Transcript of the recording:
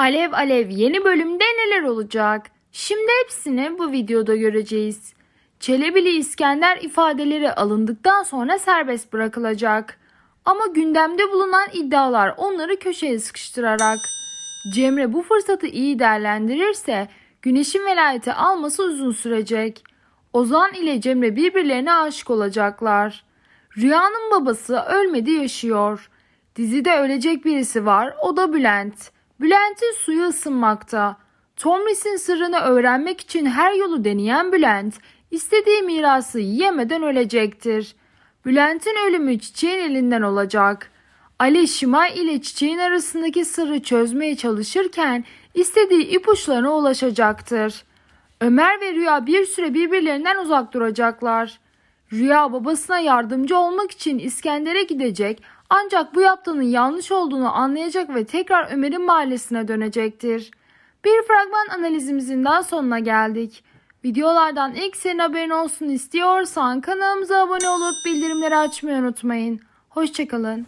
Alev Alev yeni bölümde neler olacak? Şimdi hepsini bu videoda göreceğiz. Çelebili İskender ifadeleri alındıktan sonra serbest bırakılacak. Ama gündemde bulunan iddialar onları köşeye sıkıştırarak. Cemre bu fırsatı iyi değerlendirirse Güneş'in velayeti alması uzun sürecek. Ozan ile Cemre birbirlerine aşık olacaklar. Rüyanın babası ölmedi yaşıyor. Dizide ölecek birisi var o da Bülent. Bülent'in suyu ısınmakta. Tomris'in sırrını öğrenmek için her yolu deneyen Bülent istediği mirası yemeden ölecektir. Bülent'in ölümü çiçeğin elinden olacak. Ali Şimay ile çiçeğin arasındaki sırrı çözmeye çalışırken istediği ipuçlarına ulaşacaktır. Ömer ve Rüya bir süre birbirlerinden uzak duracaklar. Rüya babasına yardımcı olmak için İskender'e gidecek ancak bu yaptığının yanlış olduğunu anlayacak ve tekrar Ömer'in mahallesine dönecektir. Bir fragman analizimizin daha sonuna geldik. Videolardan ilk senin haberin olsun istiyorsan kanalımıza abone olup bildirimleri açmayı unutmayın. Hoşçakalın.